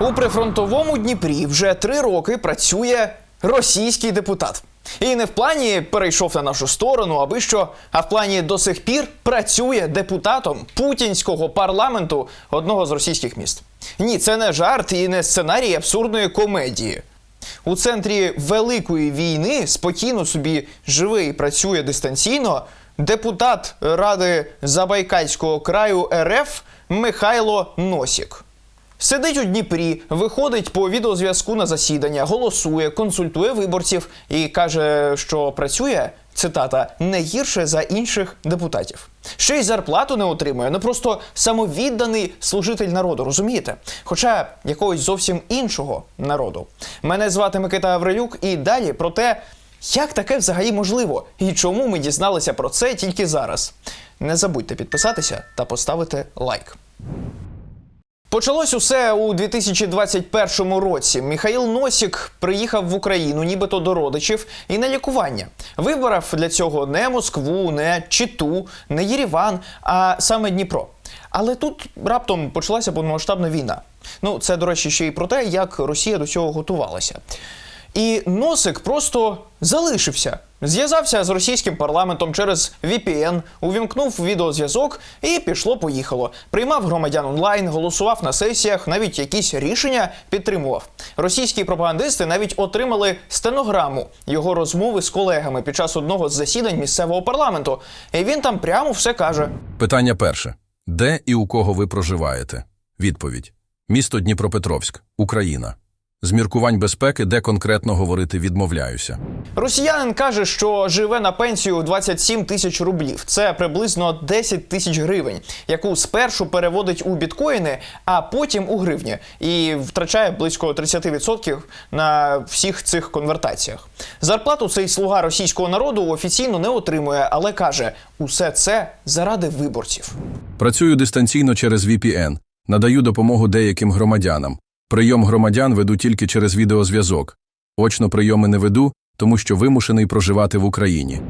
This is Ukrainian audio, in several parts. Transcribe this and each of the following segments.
У прифронтовому Дніпрі вже три роки працює російський депутат. І не в плані перейшов на нашу сторону, аби що, а в плані до сих пір працює депутатом путінського парламенту одного з російських міст. Ні, це не жарт і не сценарій абсурдної комедії. У центрі великої війни спокійно собі живе і працює дистанційно депутат Ради Забайкальського краю РФ Михайло Носік. Сидить у Дніпрі, виходить по відеозв'язку на засідання, голосує, консультує виборців і каже, що працює цитата не гірше за інших депутатів. Ще й зарплату не отримує, ну просто самовідданий служитель народу, розумієте? Хоча якогось зовсім іншого народу. Мене звати Микита Аврилюк, і далі про те, як таке взагалі можливо, і чому ми дізналися про це тільки зараз. Не забудьте підписатися та поставити лайк. Почалось усе у 2021 році. Михаїл Носік приїхав в Україну, нібито до родичів, і на лікування. Вибрав для цього не Москву, не Читу, не Єреван, а саме Дніпро. Але тут раптом почалася повномасштабна війна. Ну, це, до речі, ще й про те, як Росія до цього готувалася. І Носик просто залишився. Зв'язався з російським парламентом через VPN, увімкнув відеозв'язок і пішло-поїхало. Приймав громадян онлайн, голосував на сесіях, навіть якісь рішення підтримував. Російські пропагандисти навіть отримали стенограму його розмови з колегами під час одного з засідань місцевого парламенту. І він там прямо все каже. Питання перше: де і у кого ви проживаєте? Відповідь: місто Дніпропетровськ, Україна. З міркувань безпеки, де конкретно говорити відмовляюся. Росіянин каже, що живе на пенсію 27 тисяч рублів. Це приблизно 10 тисяч гривень, яку спершу переводить у біткоїни, а потім у гривні, і втрачає близько 30% на всіх цих конвертаціях. Зарплату цей слуга російського народу офіційно не отримує, але каже, усе це заради виборців. Працюю дистанційно через VPN, надаю допомогу деяким громадянам. Прийом громадян веду тільки через відеозв'язок. Очно прийоми не веду, тому що вимушений проживати в Україні.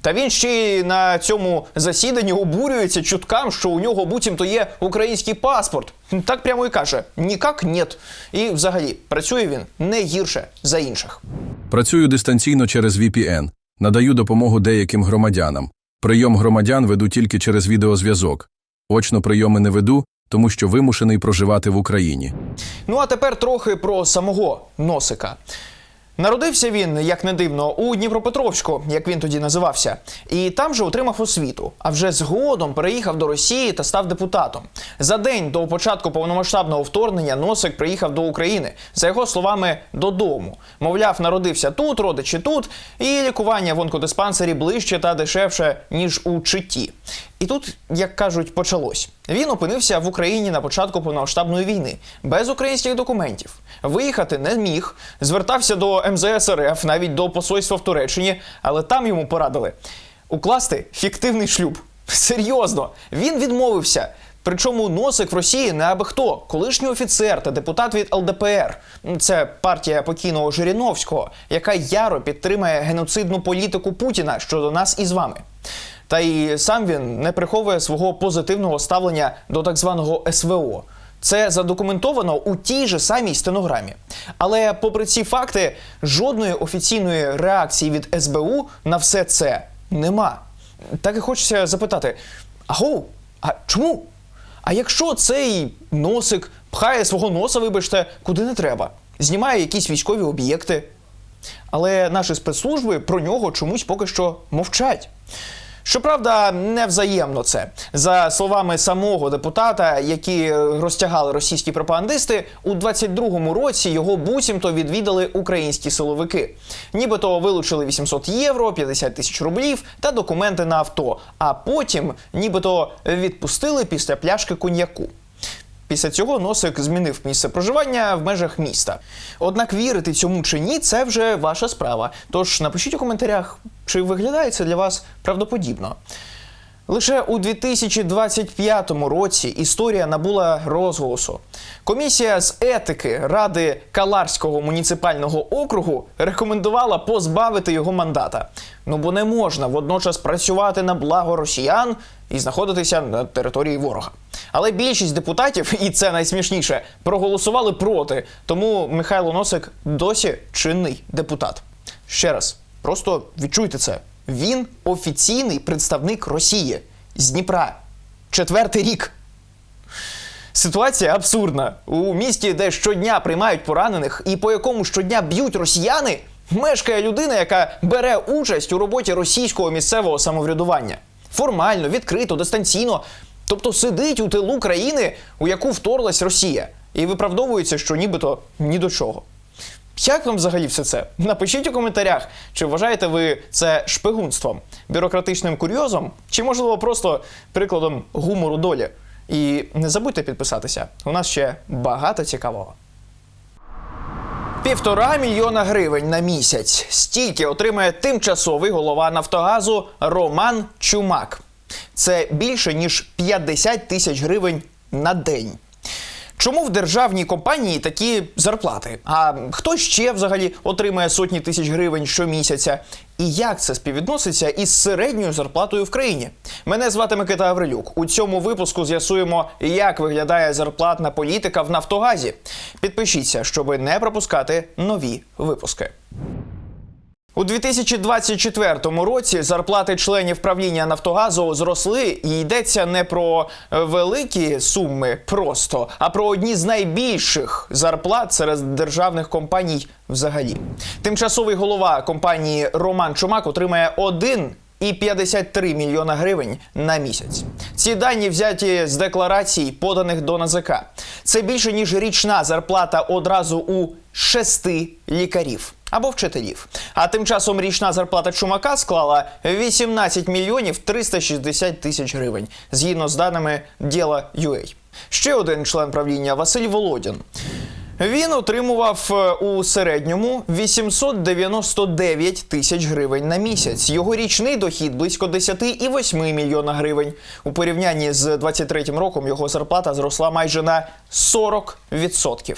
Та він ще й на цьому засіданні обурюється чуткам, що у нього буцімто є український паспорт. Так прямо і каже: нікак нет. І взагалі працює він не гірше за інших. Працюю дистанційно через VPN, надаю допомогу деяким громадянам. Прийом громадян веду тільки через відеозв'язок. Очно прийоми не веду, тому що вимушений проживати в Україні. Ну а тепер трохи про самого Носика. Народився він, як не дивно, у Дніпропетровську, як він тоді називався, і там же отримав освіту. А вже згодом переїхав до Росії та став депутатом. За день до початку повномасштабного вторгнення Носик приїхав до України, за його словами, додому. Мовляв, народився тут, родичі тут, і лікування в онкодиспансері ближче та дешевше ніж у Читі. І тут, як кажуть, почалось. Він опинився в Україні на початку повномасштабної війни без українських документів. Виїхати не міг, звертався до МЗС РФ, навіть до посольства в Туреччині, але там йому порадили укласти фіктивний шлюб. Серйозно, він відмовився. Причому носик в Росії не аби хто, колишній офіцер та депутат від ЛДПР. Це партія покійного Жириновського, яка яро підтримує геноцидну політику Путіна щодо нас із вами. Та й сам він не приховує свого позитивного ставлення до так званого СВО. Це задокументовано у тій же самій стенограмі. Але, попри ці факти, жодної офіційної реакції від СБУ на все це нема. Так і хочеться запитати: аго, а чому? А якщо цей носик пхає свого носа, вибачте, куди не треба, знімає якісь військові об'єкти. Але наші спецслужби про нього чомусь поки що мовчать. Щоправда, невзаємно це за словами самого депутата, які розтягали російські пропагандисти, у 22-му році його буцімто відвідали українські силовики. Нібито вилучили 800 євро, 50 тисяч рублів та документи на авто. А потім, нібито, відпустили після пляшки коньяку. Після цього носик змінив місце проживання в межах міста. Однак вірити цьому чи ні, це вже ваша справа. Тож напишіть у коментарях, чи виглядає це для вас правдоподібно. Лише у 2025 році історія набула розголосу. Комісія з етики Ради Каларського муніципального округу рекомендувала позбавити його мандата. Ну бо не можна водночас працювати на благо росіян і знаходитися на території ворога. Але більшість депутатів, і це найсмішніше, проголосували проти. Тому Михайло Носик досі чинний депутат. Ще раз, просто відчуйте це. Він офіційний представник Росії з Дніпра. Четвертий рік. Ситуація абсурдна. У місті, де щодня приймають поранених і по якому щодня б'ють росіяни, мешкає людина, яка бере участь у роботі російського місцевого самоврядування. Формально, відкрито, дистанційно. Тобто сидить у тилу країни, у яку вторглась Росія, і виправдовується, що нібито ні до чого. Як вам взагалі все це? Напишіть у коментарях, чи вважаєте ви це шпигунством, бюрократичним курйозом, чи можливо просто прикладом гумору долі. І не забудьте підписатися. У нас ще багато цікавого. Півтора мільйона гривень на місяць. Стільки отримає тимчасовий голова Нафтогазу Роман Чумак. Це більше ніж 50 тисяч гривень на день. Чому в державній компанії такі зарплати? А хто ще взагалі отримує сотні тисяч гривень щомісяця? І як це співвідноситься із середньою зарплатою в країні? Мене звати Микита Аврилюк. У цьому випуску з'ясуємо, як виглядає зарплатна політика в Нафтогазі. Підпишіться, щоб не пропускати нові випуски. У 2024 році зарплати членів правління Нафтогазу зросли, і йдеться не про е, великі суми просто, а про одні з найбільших зарплат серед державних компаній взагалі. Тимчасовий голова компанії Роман Чумак отримає один. І 53 мільйона гривень на місяць. Ці дані взяті з декларацій, поданих до НАЗК. Це більше ніж річна зарплата одразу у шести лікарів або вчителів. А тим часом річна зарплата чумака склала 18 мільйонів 360 тисяч гривень, згідно з даними діла UA. Ще один член правління Василь Володін. Він отримував е, у середньому 899 тисяч гривень на місяць. Його річний дохід близько 10,8 мільйона гривень. У порівнянні з 23 роком його зарплата зросла майже на 40%.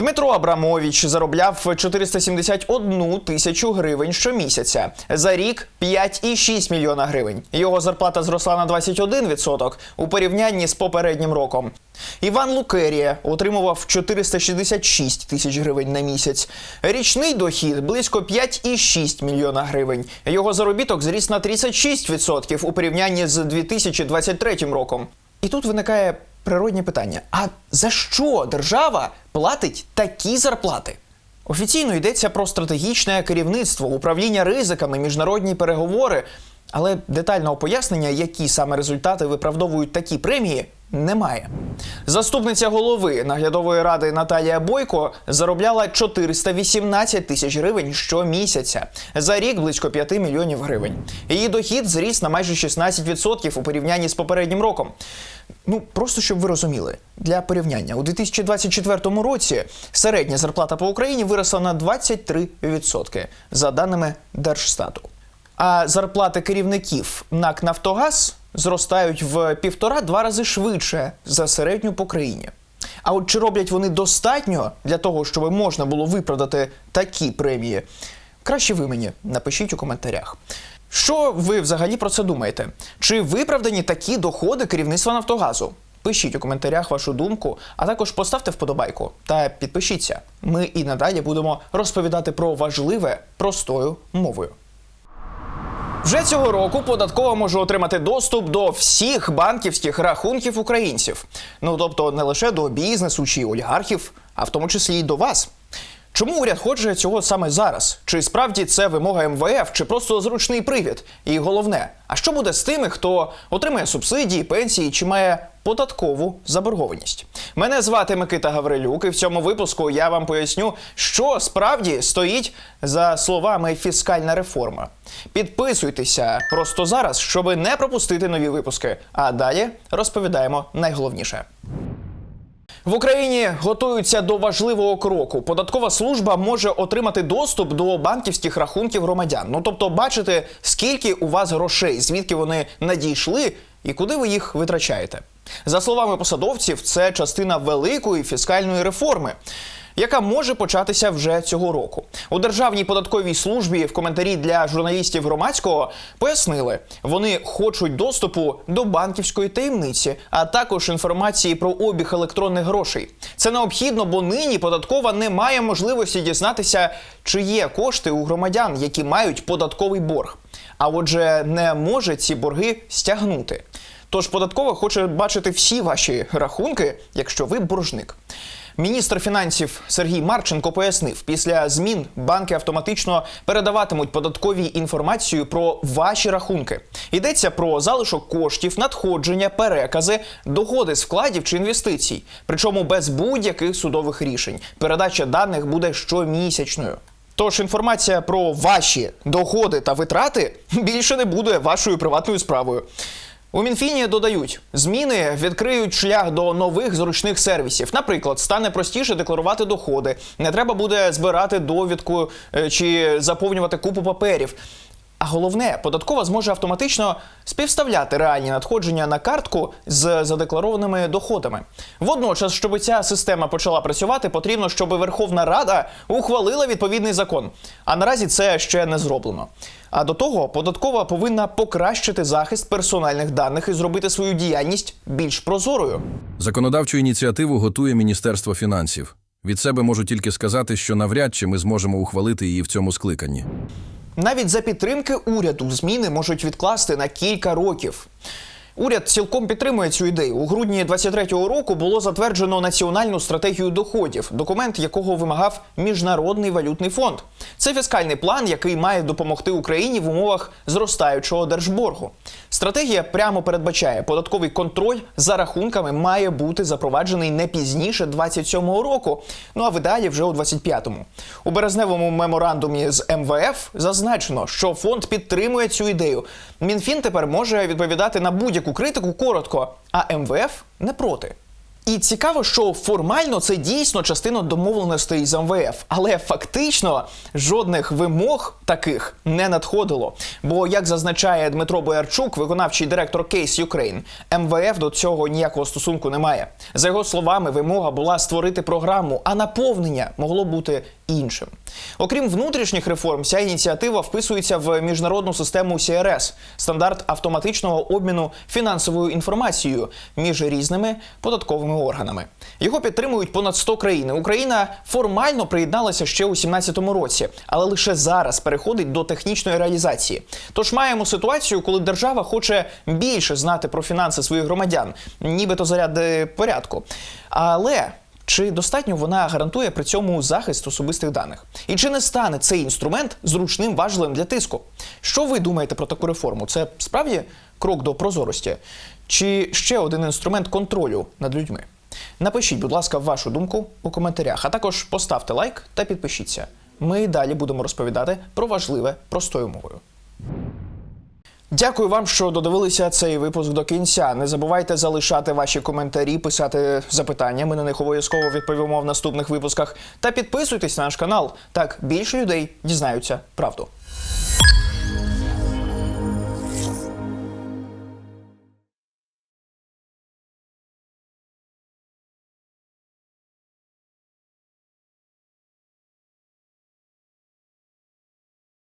Дмитро Абрамович заробляв 471 тисячу гривень щомісяця. За рік 5,6 мільйона гривень. Його зарплата зросла на 21% у порівнянні з попереднім роком. Іван Лукерія отримував 466 тисяч гривень на місяць. Річний дохід близько 5,6 мільйона гривень. Його заробіток зріс на 36% у порівнянні з 2023 роком. І тут виникає природні питання: а за що держава платить такі зарплати? Офіційно йдеться про стратегічне керівництво, управління ризиками, міжнародні переговори. Але детального пояснення, які саме результати виправдовують такі премії, немає. Заступниця голови наглядової ради Наталія Бойко заробляла 418 тисяч гривень щомісяця. За рік близько 5 мільйонів гривень. Її дохід зріс на майже 16% у порівнянні з попереднім роком. Ну просто щоб ви розуміли, для порівняння у 2024 році середня зарплата по Україні виросла на 23% за даними Держстату. А зарплати керівників НАК Нафтогаз зростають в півтора-два рази швидше за середню по країні. А от чи роблять вони достатньо для того, щоб можна було виправдати такі премії? Краще ви мені напишіть у коментарях. Що ви взагалі про це думаєте? Чи виправдані такі доходи керівництва Нафтогазу? Пишіть у коментарях вашу думку, а також поставте вподобайку та підпишіться. Ми і надалі будемо розповідати про важливе простою мовою. Вже цього року податкова може отримати доступ до всіх банківських рахунків українців. Ну тобто не лише до бізнесу чи олігархів, а в тому числі й до вас. Чому уряд хоче цього саме зараз? Чи справді це вимога МВФ, чи просто зручний привід? І головне, а що буде з тими, хто отримає субсидії, пенсії чи має податкову заборгованість? Мене звати Микита Гаврилюк, і в цьому випуску я вам поясню, що справді стоїть за словами фіскальна реформа. Підписуйтеся просто зараз, щоб не пропустити нові випуски. А далі розповідаємо найголовніше. В Україні готуються до важливого кроку. Податкова служба може отримати доступ до банківських рахунків громадян. Ну тобто, бачити, скільки у вас грошей, звідки вони надійшли і куди ви їх витрачаєте. За словами посадовців, це частина великої фіскальної реформи. Яка може початися вже цього року у державній податковій службі в коментарі для журналістів громадського пояснили, вони хочуть доступу до банківської таємниці, а також інформації про обіг електронних грошей. Це необхідно, бо нині податкова не має можливості дізнатися, чи є кошти у громадян, які мають податковий борг. А отже, не може ці борги стягнути. Tож податкова хоче бачити всі ваші рахунки, якщо ви боржник. Міністр фінансів Сергій Марченко пояснив, після змін банки автоматично передаватимуть податковій інформацію про ваші рахунки. Йдеться про залишок коштів, надходження, перекази, доходи з вкладів чи інвестицій, причому без будь-яких судових рішень. Передача даних буде щомісячною. Тож інформація про ваші доходи та витрати більше не буде вашою приватною справою. У Мінфіні додають, зміни відкриють шлях до нових зручних сервісів. Наприклад, стане простіше декларувати доходи, не треба буде збирати довідку е, чи заповнювати купу паперів. А головне, податкова зможе автоматично співставляти реальні надходження на картку з задекларованими доходами. Водночас, щоб ця система почала працювати, потрібно, щоб Верховна Рада ухвалила відповідний закон. А наразі це ще не зроблено. А до того податкова повинна покращити захист персональних даних і зробити свою діяльність більш прозорою. Законодавчу ініціативу готує Міністерство фінансів. Від себе можу тільки сказати, що навряд чи ми зможемо ухвалити її в цьому скликанні. Навіть за підтримки уряду зміни можуть відкласти на кілька років. Уряд цілком підтримує цю ідею. У грудні 23-го року було затверджено національну стратегію доходів, документ якого вимагав міжнародний валютний фонд. Це фіскальний план, який має допомогти Україні в умовах зростаючого держборгу. Стратегія прямо передбачає, податковий контроль за рахунками має бути запроваджений не пізніше 27-го року. Ну а в ідеалі вже у 25-му. У березневому меморандумі з МВФ зазначено, що фонд підтримує цю ідею. Мінфін тепер може відповідати на будь-яку критику коротко, а МВФ не проти. І цікаво, що формально це дійсно частина домовленостей з МВФ, але фактично жодних вимог таких не надходило. Бо, як зазначає Дмитро Боярчук, виконавчий директор Case Ukraine, МВФ до цього ніякого стосунку не має. За його словами, вимога була створити програму, а наповнення могло бути іншим. Окрім внутрішніх реформ, ця ініціатива вписується в міжнародну систему CRS – стандарт автоматичного обміну фінансовою інформацією між різними податковими органами. Його підтримують понад 100 країн. Україна формально приєдналася ще у 2017 році, але лише зараз переходить до технічної реалізації. Тож маємо ситуацію, коли держава хоче більше знати про фінанси своїх громадян, нібито заряди порядку. Але чи достатньо вона гарантує при цьому захист особистих даних? І чи не стане цей інструмент зручним важливим для тиску? Що ви думаєте про таку реформу? Це справді крок до прозорості? Чи ще один інструмент контролю над людьми? Напишіть, будь ласка, вашу думку у коментарях, а також поставте лайк та підпишіться. Ми далі будемо розповідати про важливе простою мовою. Дякую вам, що додивилися цей випуск до кінця. Не забувайте залишати ваші коментарі, писати запитання. Ми на них обов'язково відповімо в наступних випусках. Та підписуйтесь на наш канал. Так більше людей дізнаються правду.